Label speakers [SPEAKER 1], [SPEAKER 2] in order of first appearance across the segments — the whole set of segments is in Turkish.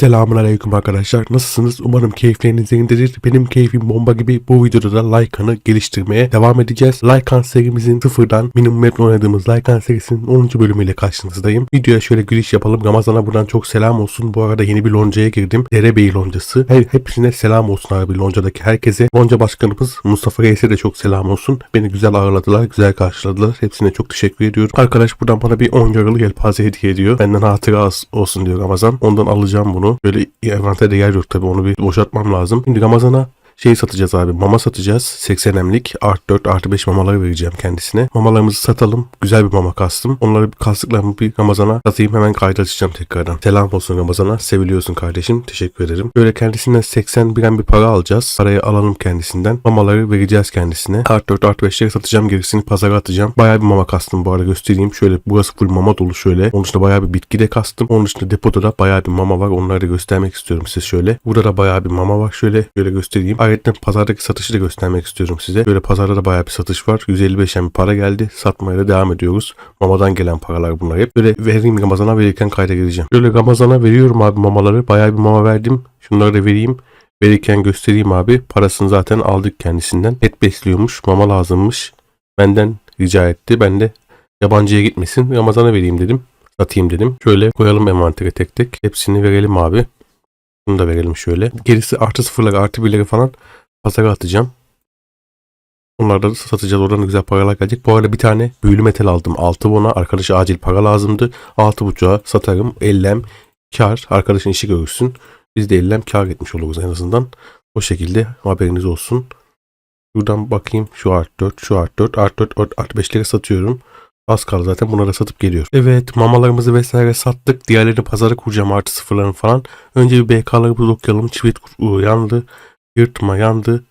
[SPEAKER 1] Selamun aleyküm arkadaşlar. Nasılsınız? Umarım keyifleriniz yerindedir. Benim keyfim bomba gibi. Bu videoda da Lycan'ı geliştirmeye devam edeceğiz. Lycan serimizin sıfırdan minimum map'le oynadığımız Lycan serisinin 10. bölümüyle karşınızdayım. Videoya şöyle giriş yapalım. Ramazan'a buradan çok selam olsun. Bu arada yeni bir loncaya girdim. Derebeyi loncası. Her, hepsine selam olsun abi loncadaki herkese. Lonca başkanımız Mustafa Reis'e de çok selam olsun. Beni güzel ağırladılar, güzel karşıladılar. Hepsine çok teşekkür ediyorum. Arkadaş buradan bana bir 10 yaralı yelpaze hediye ediyor. Benden hatıra olsun diyor Ramazan. Ondan alacağım bunu. Böyle envanterde yer yok tabii onu bir boşaltmam lazım. Şimdi Ramazan'a şey satacağız abi. Mama satacağız. 80 emlik artı 4 artı 5 mamaları vereceğim kendisine. Mamalarımızı satalım. Güzel bir mama kastım. Onları kastıklarımı bir Ramazan'a satayım. Hemen kaydı açacağım tekrardan. Selam olsun Ramazan'a. Seviliyorsun kardeşim. Teşekkür ederim. Böyle kendisinden 80 biren bir para alacağız. Parayı alalım kendisinden. Mamaları vereceğiz kendisine. Artı 4 artı 5'leri satacağım. Gerisini pazara atacağım. Bayağı bir mama kastım bu arada göstereyim. Şöyle burası full mama dolu şöyle. Onun dışında bayağı bir bitki de kastım. Onun dışında depoda da bayağı bir mama var. Onları da göstermek istiyorum size şöyle. Burada da bayağı bir mama var. Şöyle şöyle göstereyim. Ayrıca pazardaki satışı da göstermek istiyorum size. Böyle pazarda da bayağı bir satış var. 155 bir para geldi. Satmaya da devam ediyoruz. Mamadan gelen paralar bunlar hep. Böyle vereyim Ramazan'a verirken kayda gireceğim. Böyle Ramazan'a veriyorum abi mamaları. Bayağı bir mama verdim. Şunları da vereyim. Verirken göstereyim abi. Parasını zaten aldık kendisinden. Et besliyormuş. Mama lazımmış. Benden rica etti. Ben de yabancıya gitmesin. Ramazan'a vereyim dedim. Satayım dedim. Şöyle koyalım envantere tek tek. Hepsini verelim abi. Bunu da verelim şöyle. Gerisi artı sıfırları artı birleri falan pazara atacağım. Onları da satacağız. Oradan da güzel paralar gelecek. Bu arada bir tane büyülü metal aldım. 6 bona. Arkadaşa acil para lazımdı. 6.5'a satarım. Ellem kar. Arkadaşın işi görürsün. Biz de ellem kar etmiş oluruz en azından. O şekilde haberiniz olsun. Buradan bakayım. Şu art 4, şu art 4, art 4, art 5'leri satıyorum. Az kaldı zaten bunları satıp geliyor. Evet mamalarımızı vesaire sattık. Diğerlerini pazara kuracağım artı sıfırların falan. Önce bir BK'ları bir okuyalım. Çivit yandı. Yırtma yandı.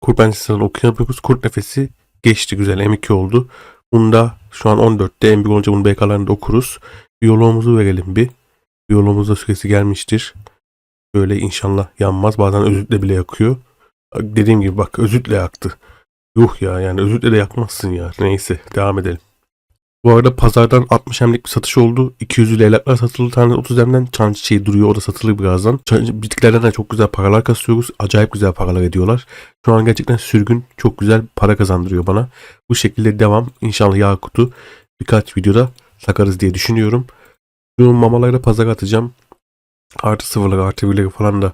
[SPEAKER 1] Kurt ben okuyamıyoruz. Kurt nefesi geçti güzel. M2 oldu. Bunda şu an 14'te M1 olunca bunu BK'larını da okuruz. Biyoloğumuzu verelim bir. Biyoloğumuzda süresi gelmiştir. Böyle inşallah yanmaz. Bazen özütle bile yakıyor. Dediğim gibi bak özütle yaktı. Yuh ya yani özütle de yakmazsın ya. Neyse devam edelim. Bu arada pazardan 60 hemlik bir satış oldu. 200 leylaklar satıldı. Tane 30 hemden çan çiçeği duruyor. O da satılır birazdan. Bitkilerden de çok güzel paralar kasıyoruz. Acayip güzel paralar ediyorlar. Şu an gerçekten sürgün çok güzel para kazandırıyor bana. Bu şekilde devam. İnşallah Yakut'u birkaç videoda sakarız diye düşünüyorum. Şu mamaları da pazara atacağım. Artı sıfırları artı birleri falan da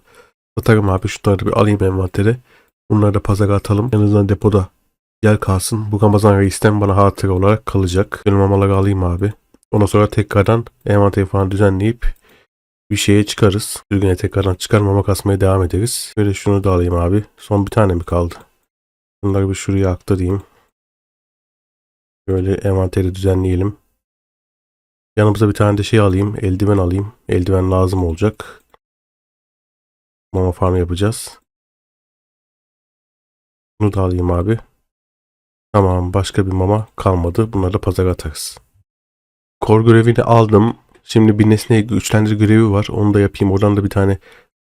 [SPEAKER 1] satarım abi. Şunları da bir alayım envantere. Bunları da pazara atalım. En azından depoda yer kalsın. Bu Ramazan Reis'ten bana hatıra olarak kalacak. Ben mamaları alayım abi. Ondan sonra tekrardan envanteri falan düzenleyip bir şeye çıkarız. Sürgüne tekrardan çıkar mama kasmaya devam ederiz. Böyle şunu da alayım abi. Son bir tane mi kaldı? Bunları bir şuraya aktarayım. Böyle envanteri düzenleyelim. Yanımıza bir tane de şey alayım. Eldiven alayım. Eldiven lazım olacak. Mama farm yapacağız. Bunu da alayım abi. Tamam başka bir mama kalmadı. Bunları da pazara atarız. Kor görevini aldım. Şimdi bir nesneyi güçlendir görevi var. Onu da yapayım. Oradan da bir tane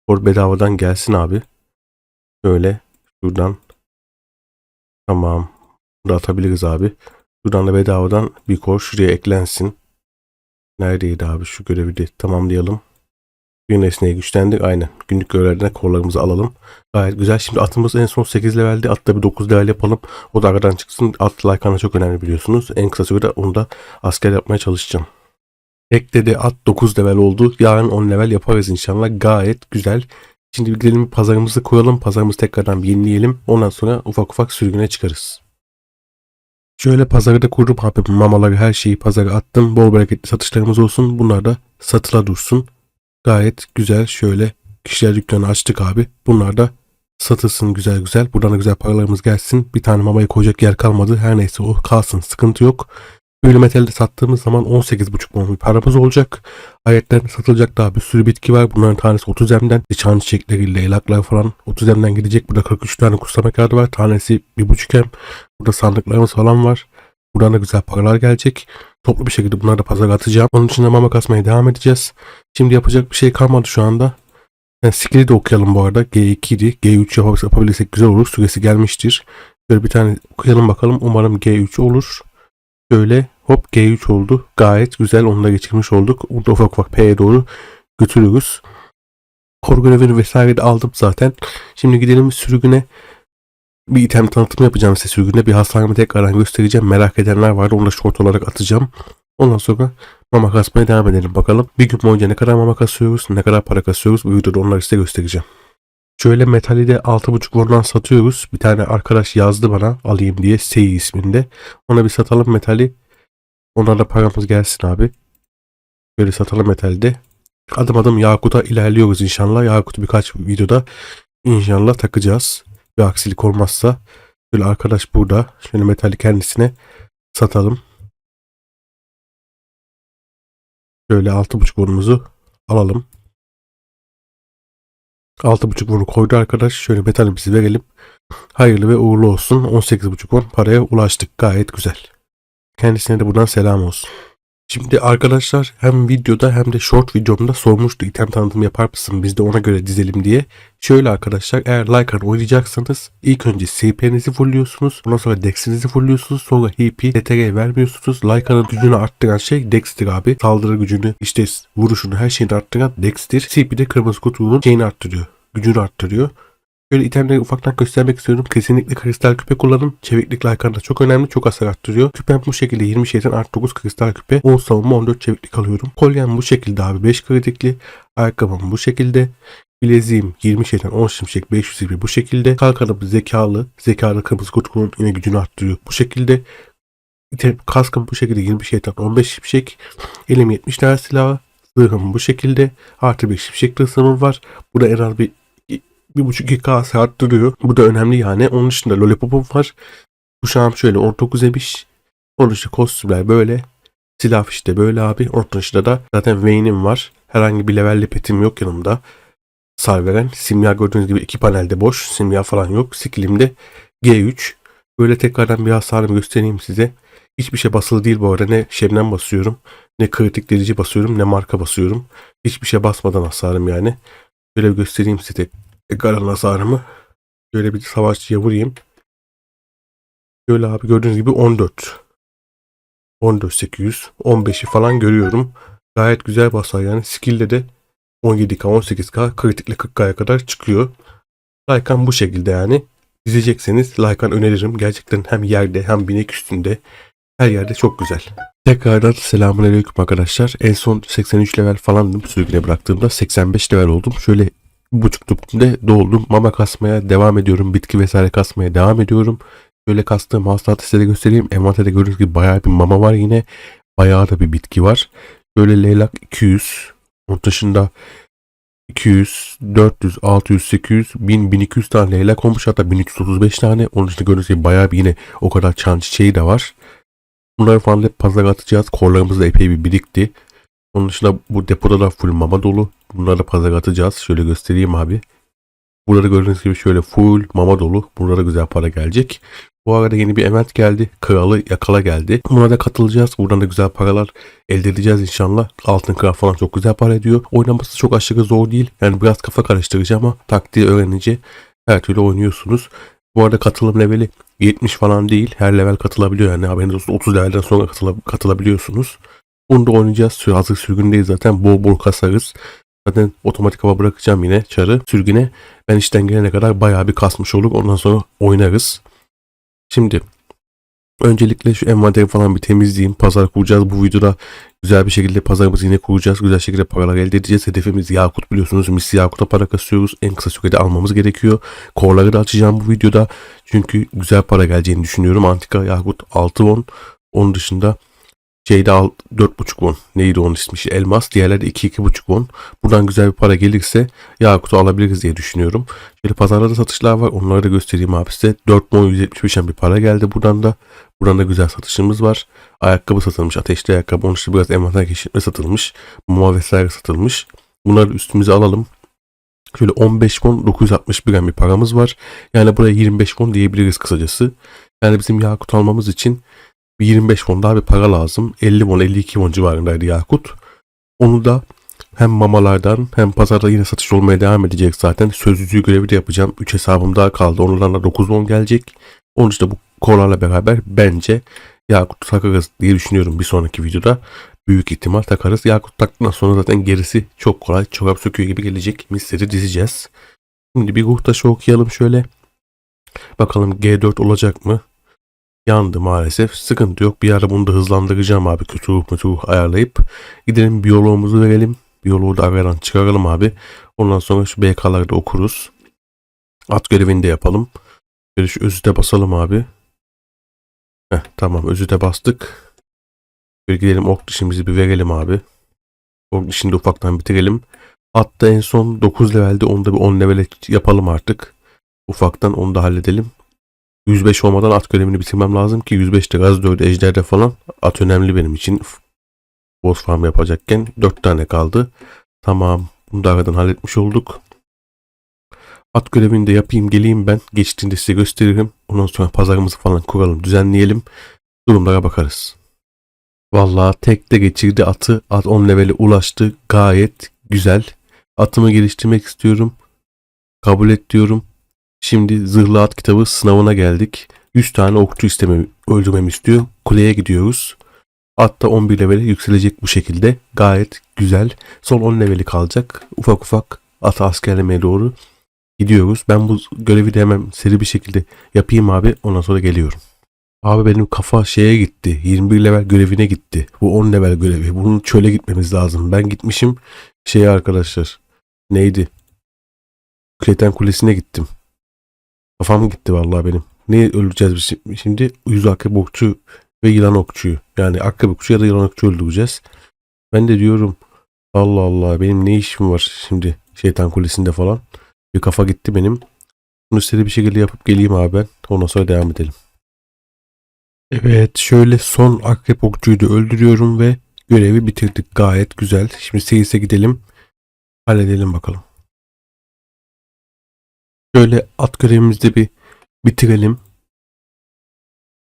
[SPEAKER 1] kor bedavadan gelsin abi. Böyle şuradan. Tamam. Bunu atabiliriz abi. Şuradan da bedavadan bir kor şuraya eklensin. Neredeydi abi şu görevi de tamamlayalım. Bir nesneyi güçlendir. Aynen. Günlük görevlerine korlarımızı alalım. Gayet güzel. Şimdi atımız en son 8 levelde. Atta bir 9 level yapalım. O da aradan çıksın. At Lycan'a çok önemli biliyorsunuz. En kısa sürede onu da asker yapmaya çalışacağım. Ekte de at 9 level oldu. Yarın 10 level yaparız inşallah. Gayet güzel. Şimdi bir gidelim pazarımızı koyalım. Pazarımızı tekrardan bir yenileyelim. Ondan sonra ufak ufak sürgüne çıkarız. Şöyle pazarı da kurdum. Mamaları her şeyi pazara attım. Bol bereketli satışlarımız olsun. Bunlar da satıla dursun. Gayet güzel şöyle kişiler dükkanı açtık abi. Bunlar da satılsın güzel güzel. Buradan da güzel paralarımız gelsin. Bir tane mamayı koyacak yer kalmadı. Her neyse o kalsın sıkıntı yok. Böyle metalde sattığımız zaman 18,5 mama bir paramız olacak. Ayetten satılacak daha bir sürü bitki var. Bunların tanesi 30 emden. Çan çiçekleri, leylaklar falan 30 emden gidecek. Burada 43 tane kutsama kağıdı var. Tanesi 1,5 em. Burada sandıklarımız falan var. Buradan da güzel paralar gelecek. Toplu bir şekilde bunları da pazara atacağım. Onun için de mama kasmaya devam edeceğiz. Şimdi yapacak bir şey kalmadı şu anda. Yani skill'i de okuyalım bu arada. G2 idi. G3 yapabilirsek, güzel olur. Süresi gelmiştir. Böyle bir tane okuyalım bakalım. Umarım G3 olur. Şöyle hop G3 oldu. Gayet güzel. Onu da geçirmiş olduk. Burada ufak ufak P'ye doğru götürüyoruz. Kor görevini vesaire de aldım zaten. Şimdi gidelim sürgüne. Bir item tanıtımı yapacağım size sürgüne. Bir hastanemi tekrardan göstereceğim. Merak edenler vardı. Onu da short olarak atacağım. Ondan sonra mama kasmaya devam edelim bakalım. Bir gün boyunca ne kadar mama kasıyoruz, ne kadar para kasıyoruz bu videoda onları size göstereceğim. Şöyle metali de 6.5 won'dan satıyoruz. Bir tane arkadaş yazdı bana alayım diye Seyi isminde. Ona bir satalım metali. Ona da paramız gelsin abi. Böyle satalım metalde. Adım adım Yakut'a ilerliyoruz inşallah. Yakut'u birkaç videoda inşallah takacağız. Bir aksilik olmazsa. Böyle arkadaş burada. Şöyle metali kendisine satalım. Şöyle 6.5 won'umuzu alalım. 6.5 won'u koydu arkadaş. Şöyle metalimizi verelim. Hayırlı ve uğurlu olsun. 18.5 won paraya ulaştık. Gayet güzel. Kendisine de buradan selam olsun. Şimdi arkadaşlar hem videoda hem de short videomda sormuştu item tanıtımı yapar mısın biz de ona göre dizelim diye. Şöyle arkadaşlar eğer Lycan oynayacaksanız ilk önce CP'nizi fullliyorsunuz. Ondan sonra Dex'inizi fullliyorsunuz. Sonra HP, DTR vermiyorsunuz. Lycan'ın gücünü arttıran şey Dex'tir abi. Saldırı gücünü işte vuruşunu her şeyini arttıran Dex'tir. CP'de kırmızı kutunun şeyini arttırıyor. Gücünü arttırıyor. Şöyle itemleri ufaktan göstermek istiyorum. Kesinlikle kristal küpe kullanın. Çeviklik Lycan'da çok önemli. Çok hasar arttırıyor. Küpem bu şekilde 20 şeyden artı 9 kristal küpe. 10 savunma 14 çeviklik alıyorum. Kolyem bu şekilde abi 5 kritikli. Ayakkabım bu şekilde. Bileziğim 20 şeyden 10 şimşek 500 gibi bu şekilde. Kalkanım zekalı. Zekalı kırmızı kutunun yine gücünü arttırıyor. Bu şekilde. Kaskım bu şekilde 20 şeyden 15 şimşek. Elim 70 tane silahı. Zırhım bu şekilde. Artı bir şimşek tılsımım var. Bu da en az bir bir buçuk iki K saat duruyor. Bu da önemli yani. Onun dışında Lollipop'um var. Kuşağım şöyle 19 emiş. Onun dışında kostümler böyle. Silah işte böyle abi. Onun dışında da zaten Vayne'im var. Herhangi bir levelli petim yok yanımda. Sarveren. Simya gördüğünüz gibi iki panelde boş. Simya falan yok. Skillimde G3. Böyle tekrardan bir hasarımı göstereyim size. Hiçbir şey basılı değil bu arada. Ne şebnem basıyorum. Ne kritik delici basıyorum. Ne marka basıyorum. Hiçbir şey basmadan hasarım yani. Böyle bir göstereyim size Garan hasarımı. Şöyle bir savaşçıya vurayım. Şöyle abi gördüğünüz gibi 14. 14 800. 15'i falan görüyorum. Gayet güzel basar yani. Skill'de de 17k 18k kritikle 40k'ya kadar çıkıyor. Lycan bu şekilde yani. İzleyecekseniz Lycan öneririm. Gerçekten hem yerde hem binek üstünde her yerde çok güzel. Tekrardan selamünaleyküm arkadaşlar. En son 83 level falandım sürgüne bıraktığımda 85 level oldum. Şöyle buçuk tüpümde doldum. Mama kasmaya devam ediyorum. Bitki vesaire kasmaya devam ediyorum. Böyle kastığım hasılatı size de göstereyim. Envanterde gördüğünüz gibi bayağı bir mama var yine. Bayağı da bir bitki var. Böyle leylak 200. Onun dışında 200, 400, 600, 800, 1000, 1200 tane leylak olmuş. Hatta 1335 tane. Onun dışında gördüğünüz gibi bayağı bir yine o kadar çan çiçeği de var. Bunları falan hep pazara atacağız. Korlarımız da epey bir birikti. Onun dışında bu depoda da full mama dolu. Bunları da pazara atacağız. Şöyle göstereyim abi. Burada gördüğünüz gibi şöyle full mama dolu. Burada güzel para gelecek. Bu arada yeni bir event geldi. Kralı yakala geldi. Buna da katılacağız. Buradan da güzel paralar elde edeceğiz inşallah. Altın kral falan çok güzel para ediyor. Oynaması çok aşırı zor değil. Yani biraz kafa karıştırıcı ama taktiği öğrenince her türlü oynuyorsunuz. Bu arada katılım leveli 70 falan değil. Her level katılabiliyor yani. Haberiniz olsun 30 levelden sonra katıla- katılabiliyorsunuz. Bunu da oynayacağız. Hazır sürgündeyiz zaten. Bol bol kasarız. Zaten otomatik hava bırakacağım yine çarı sürgüne. Ben işten gelene kadar bayağı bir kasmış olduk. Ondan sonra oynarız. Şimdi öncelikle şu envanteri falan bir temizleyeyim. Pazar kuracağız. Bu videoda güzel bir şekilde pazarımızı yine kuracağız. Güzel şekilde paralar elde edeceğiz. Hedefimiz Yakut biliyorsunuz. Mis Yakut'a para kasıyoruz. En kısa sürede almamız gerekiyor. Korları da açacağım bu videoda. Çünkü güzel para geleceğini düşünüyorum. Antika Yakut 6 won. Onun dışında şeyde al 4.5 won. Neydi onun ismi? İşte Elmas. Diğerleri de 2-2.5 won. Buradan güzel bir para gelirse Yakut'u alabiliriz diye düşünüyorum. Şöyle pazarlarda satışlar var. Onları da göstereyim abi size. 4 won 175'en bir para geldi buradan da. Buradan da güzel satışımız var. Ayakkabı satılmış. Ateşli ayakkabı. Onun işte biraz envanter keşfetme satılmış. Mama vesaire satılmış. Bunları üstümüze alalım. Şöyle 15 won 961 gram bir paramız var. Yani buraya 25 won diyebiliriz kısacası. Yani bizim Yakut almamız için bir 25 won daha bir para lazım. 50 won 52 won civarındaydı Yakut. Onu da hem mamalardan hem pazarda yine satış olmaya devam edecek zaten. Sözlüğü görevi de yapacağım. 3 hesabım daha kaldı. Onlardan da 9 won gelecek. Onun işte bu konularla beraber bence Yakut sakarız diye düşünüyorum bir sonraki videoda. Büyük ihtimal takarız. Yakut taktıktan sonra zaten gerisi çok kolay. Çorap söküyor gibi gelecek. Misleri dizeceğiz. Şimdi bir ruh taşı okuyalım şöyle. Bakalım G4 olacak mı? Yandı maalesef. Sıkıntı yok. Bir ara bunu da hızlandıracağım abi. Kötü ruh kötü ruh ayarlayıp. Gidelim biyoloğumuzu verelim. Biyoloğu da aradan çıkaralım abi. Ondan sonra şu BK'ları da okuruz. At görevini de yapalım. Böyle şu özü de basalım abi. Heh, tamam özü de bastık. Böyle gidelim ok dişimizi bir verelim abi. Ok dişini de ufaktan bitirelim. Hatta en son 9 levelde onu da bir 10 levele yapalım artık. Ufaktan onu da halledelim. 105 olmadan at görevini bitirmem lazım ki 105'te gaz 4 ejderde falan at önemli benim için. Boss farm yapacakken 4 tane kaldı. Tamam bunu da aradan halletmiş olduk. At görevini de yapayım geleyim ben. Geçtiğinde size gösteririm. Ondan sonra pazarımızı falan kuralım düzenleyelim. Durumlara bakarız. Vallahi tekte geçirdi atı. At 10 levele ulaştı. Gayet güzel. Atımı geliştirmek istiyorum. Kabul et diyorum. Şimdi Zırhlı At kitabı sınavına geldik. 100 tane okçu istememi, öldürmemi istiyor. Kuleye gidiyoruz. At da 11 levele yükselecek bu şekilde. Gayet güzel. Son 10 leveli kalacak. Ufak ufak atı askerlemeye doğru gidiyoruz. Ben bu görevi de hemen seri bir şekilde yapayım abi. Ondan sonra geliyorum. Abi benim kafa şeye gitti. 21 level görevine gitti. Bu 10 level görevi. Bunun çöle gitmemiz lazım. Ben gitmişim şeye arkadaşlar. Neydi? Kreten Kulesi'ne gittim. Kafam gitti vallahi benim. Ne öldüreceğiz biz şi- şimdi? Yüz okçu ve yılan okçuyu. Yani okçu ya da yılan okçu öldüreceğiz. Ben de diyorum Allah Allah benim ne işim var şimdi şeytan kulesinde falan. Bir kafa gitti benim. Bunu seri bir şekilde yapıp geleyim abi ben. Ondan sonra devam edelim. Evet şöyle son akrep okçuyu da öldürüyorum ve görevi bitirdik gayet güzel. Şimdi seyise gidelim. Halledelim bakalım. Şöyle at görevimizi bir bitirelim.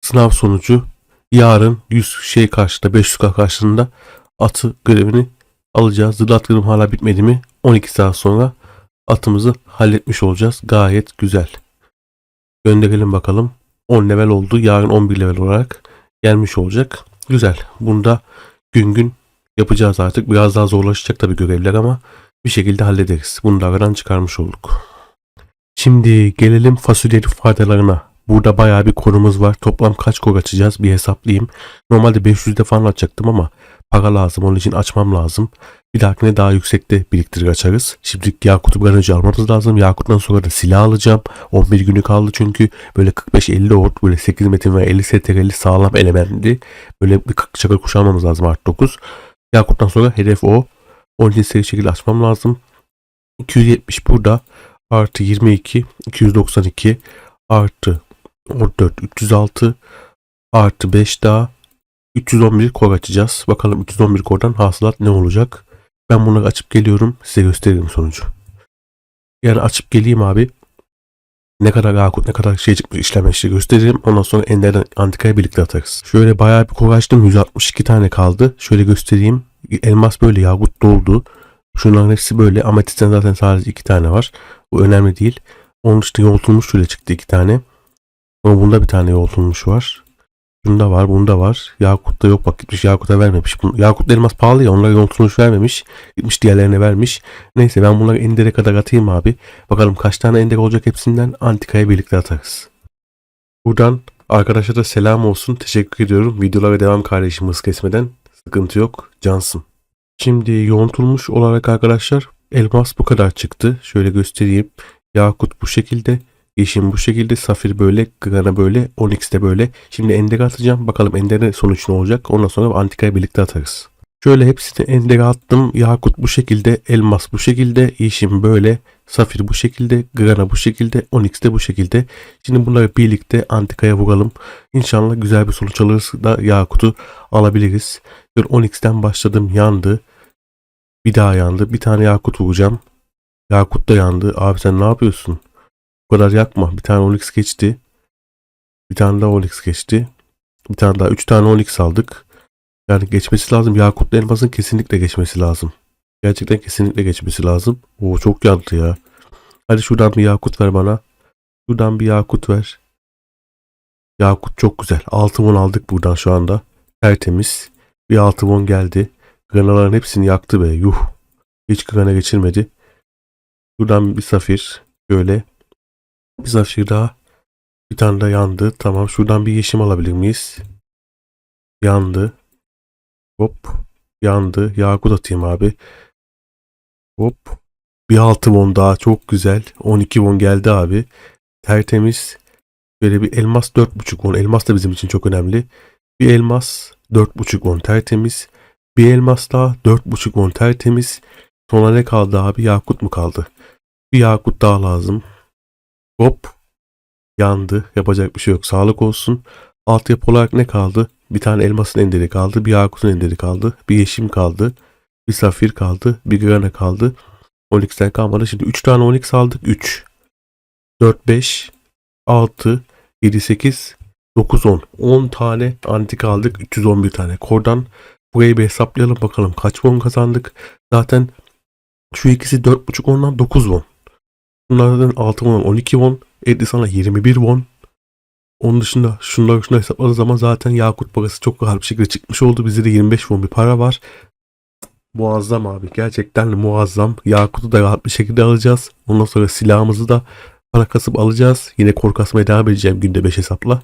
[SPEAKER 1] Sınav sonucu yarın 100 şey karşında 500 karşılığında atı görevini alacağız. Zırhlı at görevim hala bitmedi mi? 12 saat sonra atımızı halletmiş olacağız. Gayet güzel. Gönderelim bakalım. 10 level oldu. Yarın 11 level olarak gelmiş olacak. Güzel. Bunda gün gün yapacağız artık. Biraz daha zorlaşacak tabii görevler ama bir şekilde hallederiz. Bunu da aradan çıkarmış olduk. Şimdi gelelim fasulyeli faydalarına. Burada bayağı bir konumuz var. Toplam kaç kor açacağız bir hesaplayayım. Normalde 500'de falan açacaktım ama para lazım. Onun için açmam lazım. Bir dahakine daha yüksekte biriktirir açarız. Şimdi Yakut'u bir an önce almamız lazım. Yakut'tan sonra da silah alacağım. 11 günü kaldı çünkü böyle 45-50 ort böyle 8 metin ve 50 STR'li sağlam elementli. Böyle bir 40 çakır kuş almamız lazım artı 9. Yakut'tan sonra hedef o. Onun için seri şekilde açmam lazım. 270 burada. Artı 22. 292. Artı 14. 306. Artı 5 daha. 311 kor açacağız. Bakalım 311 kordan hasılat ne olacak? Ben bunları açıp geliyorum. Size gösteririm sonucu. Yani açıp geleyim abi. Ne kadar Yakut ne kadar şey çıkmış işlem işte gösteririm. Ondan sonra Ender'den Antika'ya birlikte atarız. Şöyle bayağı bir kor açtım. 162 tane kaldı. Şöyle göstereyim. Elmas böyle Yakut doldu. Şunların hepsi böyle. Ametisten zaten sadece iki tane var. Bu önemli değil. Onun dışında yoğultulmuş şöyle çıktı iki tane. Ama bunda bir tane yoğultulmuş var. Bunda var, bunda var. Yakut'ta yok bak gitmiş Yakut'a vermemiş. Bu- Yakut elmas pahalı ya onlara yoğultulmuş vermemiş. Gitmiş diğerlerine vermiş. Neyse ben bunları Ender'e kadar atayım abi. Bakalım kaç tane Ender olacak hepsinden Antika'ya birlikte atarız. Buradan arkadaşlara selam olsun. Teşekkür ediyorum. Videolara devam kardeşim hız kesmeden. Sıkıntı yok. Cansın. Şimdi yoğuntulmuş olarak arkadaşlar elmas bu kadar çıktı. Şöyle göstereyim. Yakut bu şekilde. Yeşim bu şekilde. Safir böyle. Grana böyle. Onyx de böyle. Şimdi Ender'e atacağım. Bakalım Ender'e sonuç ne olacak. Ondan sonra Antika'ya birlikte atarız. Şöyle hepsini Ender'e attım. Yakut bu şekilde. Elmas bu şekilde. Yeşim böyle. Safir bu şekilde. Grana bu şekilde. Onyx de bu şekilde. Şimdi bunları birlikte Antika'ya vuralım. İnşallah güzel bir sonuç alırız da Yakut'u alabiliriz. Dur 10x'ten başladım yandı. Bir daha yandı. Bir tane Yakut vuracağım. Yakut da yandı. Abi sen ne yapıyorsun? Bu kadar yakma. Bir tane Onyx geçti. Bir tane daha Onyx geçti. Bir tane daha. Üç tane Onyx aldık. Yani geçmesi lazım. Yakut'la elmasın kesinlikle geçmesi lazım. Gerçekten kesinlikle geçmesi lazım. Oo çok yandı ya. Hadi şuradan bir Yakut ver bana. Şuradan bir Yakut ver. Yakut çok güzel. Altın aldık buradan şu anda. Tertemiz. Bir 6 won geldi. Granaların hepsini yaktı be. Yuh. Hiç grana geçirmedi. Buradan bir safir. Şöyle. Bir safir daha. Bir tane daha yandı. Tamam. Şuradan bir yeşim alabilir miyiz? Yandı. Hop. Yandı. Yakut atayım abi. Hop. Bir 6 won daha. Çok güzel. 12 won geldi abi. Tertemiz. Böyle bir elmas 4.5 won. Elmas da bizim için çok önemli. Bir elmas 4.5 won tertemiz. Bir elmas daha 4.5 won tertemiz. Sonra ne kaldı abi? Yakut mu kaldı? Bir yakut daha lazım. Hop. Yandı. Yapacak bir şey yok. Sağlık olsun. Altyapı olarak ne kaldı? Bir tane elmasın enderi kaldı. Bir yakutun enderi kaldı. Bir yeşim kaldı. Bir safir kaldı. Bir grana kaldı. Onyx'ten kalmadı. Şimdi 3 tane Onyx aldık. 3. 4, 5, 6, 7, 8, 9, 10. 10 tane antik aldık. 311 tane. Kordan burayı bir hesaplayalım bakalım. Kaç won kazandık? Zaten şu ikisi 4.5 ondan 9 won. Bunlardan 6 won 12 won. Etti sana 21 won. Onun dışında şunları şunları hesapladığı zaman zaten Yakut parası çok rahat bir şekilde çıkmış oldu. Bizde de 25 won bir para var. Muazzam abi. Gerçekten muazzam. Yakut'u da rahat bir şekilde alacağız. Ondan sonra silahımızı da para kasıp alacağız. Yine kor kasmaya devam edeceğim günde 5 hesapla.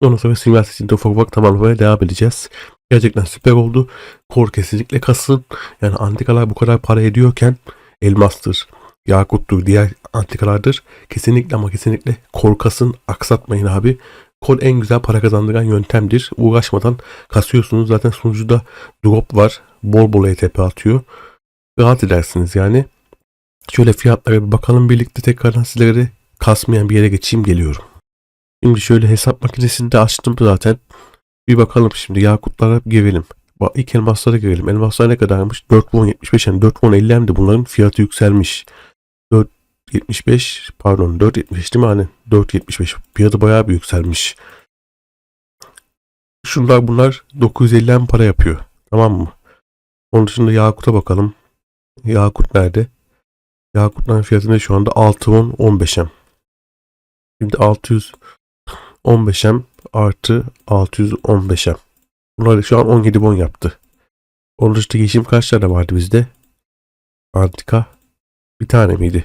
[SPEAKER 1] Ondan sonra Silver ufak ufak tamamlamaya devam edeceğiz. Gerçekten süper oldu. Kor kesinlikle kasın. Yani antikalar bu kadar para ediyorken elmastır, yakuttur, diğer antikalardır. Kesinlikle ama kesinlikle kor kasın. Aksatmayın abi. Kor en güzel para kazandıran yöntemdir. Uğraşmadan kasıyorsunuz. Zaten sunucuda drop var. Bol bol ETP atıyor. Rahat edersiniz yani. Şöyle fiyatlara bir bakalım birlikte tekrardan sizlere kasmayan bir yere geçeyim geliyorum. Şimdi şöyle hesap makinesini de açtım zaten. Bir bakalım şimdi Yakutlara girelim. Bak ilk elmaslara girelim. Elmaslar ne kadarmış? 4.75 yani 4.50 de bunların fiyatı yükselmiş. 4.75 pardon 4.75 değil mi hani? 4.75 fiyatı bayağı bir yükselmiş. Şunlar bunlar 950 hem para yapıyor. Tamam mı? Onun dışında Yakut'a bakalım. Yakut nerede? Yakut'ların fiyatı ne şu anda? 6.10 15'em. Şimdi 615'em artı 615'em. Bunlar şu an 17 bon yaptı. Onun dışında yeşim kaç tane vardı bizde? Antika bir tane miydi?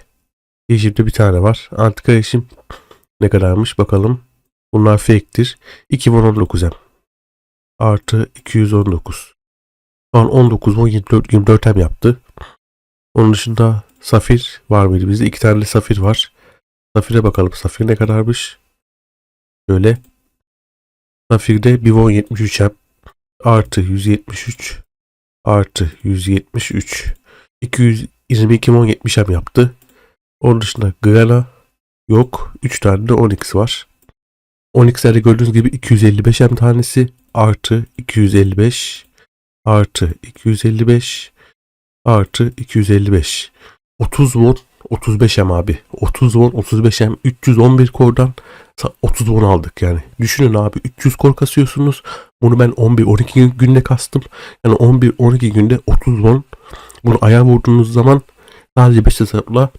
[SPEAKER 1] Yeşimde bir tane var. Antika yeşim ne kadarmış bakalım. Bunlar fake'tir. 2019'em. Artı 219. Şu an 19 bon 24, 24 em yaptı. Onun dışında safir var mıydı bizde? İki tane safir var. Safir'e bakalım. Safir ne kadarmış? Şöyle. Safir'de bir won 73 hem artı 173 artı 173 222 won 70 hem yaptı. Onun dışında Grana yok. 3 tane de Onyx var. Onyx'lerde gördüğünüz gibi 255 hem tanesi. Artı 255 artı 255 artı 255 30 won 35 em abi. 30 won 35 em 311 kordan 30 won aldık yani. Düşünün abi 300 kor kasıyorsunuz. Bunu ben 11-12 günde kastım. Yani 11-12 günde 30 won. Bunu aya vurduğunuz zaman sadece 5 hesapla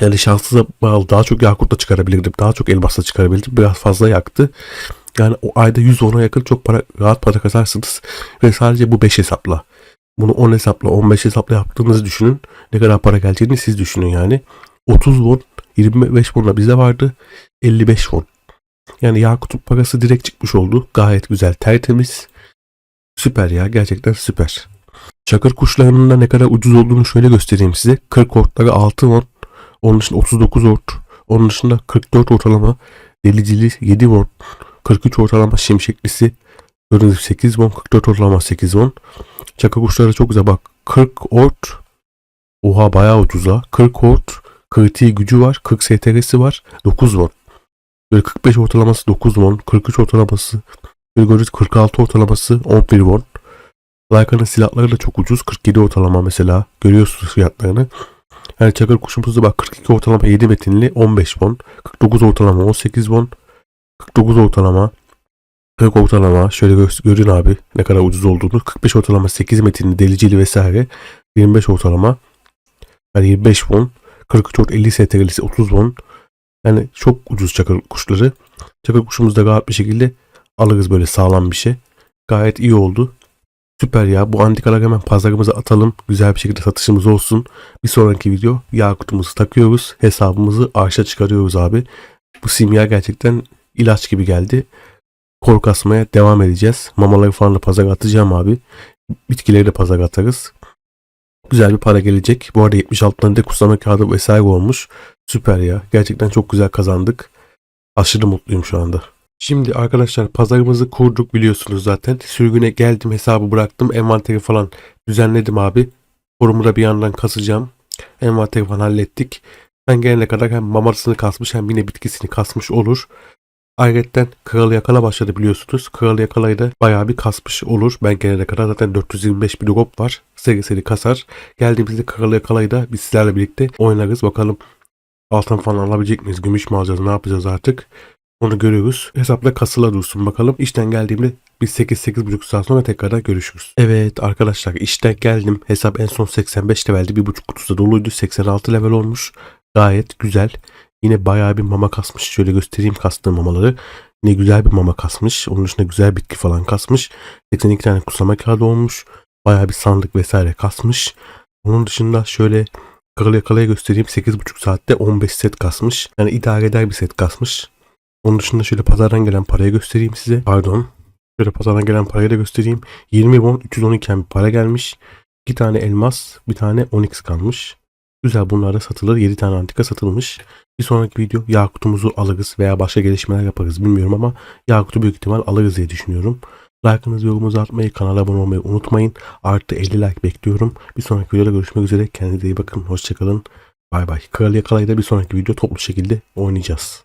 [SPEAKER 1] yani şanssıza bağlı daha çok yakutla çıkarabilirdim. Daha çok elmasla çıkarabilirdim. Biraz fazla yaktı. Yani o ayda 100 won'a yakın çok para, rahat para kazarsınız. Ve sadece bu 5 hesapla. Bunu 10 hesapla 15 hesapla yaptığınızı düşünün. Ne kadar para geleceğini siz düşünün yani. 30 won 25 won'la bizde vardı. 55 won. Yani Yakut'un parası direkt çıkmış oldu. Gayet güzel tertemiz. Süper ya gerçekten süper. Çakır kuşlarının da ne kadar ucuz olduğunu şöyle göstereyim size. 40 ortları 6 won. Onun dışında 39 ort. Onun dışında 44 ortalama. Delicili 7 won. 43 ortalama şimşeklisi. Gördüğünüz gibi 8 won. 44 ortalama 8 won. Çakır kuşları çok güzel bak. 40 ort. Oha bayağı ucuz ha. 40 ort. Kritiği gücü var. 40 STR'si var. 9 won. Böyle 45 ortalaması 9 won. 43 ortalaması. Böyle görüyoruz 46 ortalaması 11 won. Lyca'nın silahları da çok ucuz. 47 ortalama mesela. Görüyorsunuz fiyatlarını. Yani çakır kuşumuzda bak 42 ortalama 7 metinli 15 won. 49 ortalama 18 won. 49 ortalama 40 ortalama şöyle gö görün abi ne kadar ucuz olduğunu. 45 ortalama 8 metinli delicili vesaire. 25 ortalama yani 25 won. 43 ort 50 STR'lisi 30 won. Yani çok ucuz çakır kuşları. Çakır kuşumuz da rahat bir şekilde alırız böyle sağlam bir şey. Gayet iyi oldu. Süper ya. Bu antikaları hemen pazarımıza atalım. Güzel bir şekilde satışımız olsun. Bir sonraki video yakutumuzu takıyoruz. Hesabımızı arşa çıkarıyoruz abi. Bu simya gerçekten ilaç gibi geldi. Korku asmaya devam edeceğiz. Mamaları falan da pazara atacağım abi. Bitkileri de pazara atarız. Güzel bir para gelecek. Bu arada 76 tane de kutlama kağıdı vesaire olmuş. Süper ya. Gerçekten çok güzel kazandık. Aşırı mutluyum şu anda. Şimdi arkadaşlar pazarımızı kurduk biliyorsunuz zaten. Sürgüne geldim hesabı bıraktım. Envanteri falan düzenledim abi. Forumu da bir yandan kasacağım. Envanteri falan hallettik. Ben gelene kadar hem mamasını kasmış hem yine bitkisini kasmış olur. Ayrıca Kralı Yakala başladı biliyorsunuz. Kralı Yakala'yı da bayağı bir kasmış olur. Ben gelene kadar zaten 425 bir drop var. Seri seri kasar. Geldiğimizde Kralı Yakala'yı da biz sizlerle birlikte oynarız. Bakalım altın falan alabilecek miyiz? Gümüş mü alacağız? Ne yapacağız artık? Onu görüyoruz. Hesapla kasıla dursun bakalım. İşten geldiğimde biz 8-8,5 saat sonra tekrardan görüşürüz. Evet arkadaşlar işten geldim. Hesap en son 85 leveldi. Bir buçuk kutusu da doluydu. 86 level olmuş. Gayet güzel. Yine bayağı bir mama kasmış. Şöyle göstereyim kastığı mamaları. Yine güzel bir mama kasmış. Onun dışında güzel bitki falan kasmış. 82 tane kutlama kağıdı olmuş. Bayağı bir sandık vesaire kasmış. Onun dışında şöyle Kralı yakalaya göstereyim. 8,5 saatte 15 set kasmış. Yani idare eder bir set kasmış. Onun dışında şöyle pazardan gelen parayı göstereyim size. Pardon. Şöyle pazardan gelen parayı da göstereyim. 20 won 312 bir para gelmiş. 2 tane elmas, bir tane onyx kalmış. Güzel bunlar da satılır. 7 tane antika satılmış. Bir sonraki video Yakut'umuzu alırız veya başka gelişmeler yaparız bilmiyorum ama Yakut'u büyük ihtimal alırız diye düşünüyorum. Like'ınızı yorumunuzu atmayı, kanala abone olmayı unutmayın. Artı 50 like bekliyorum. Bir sonraki videoda görüşmek üzere. Kendinize iyi bakın. Hoşçakalın. Bay bay. Kral Yakala'yı bir sonraki video toplu şekilde oynayacağız.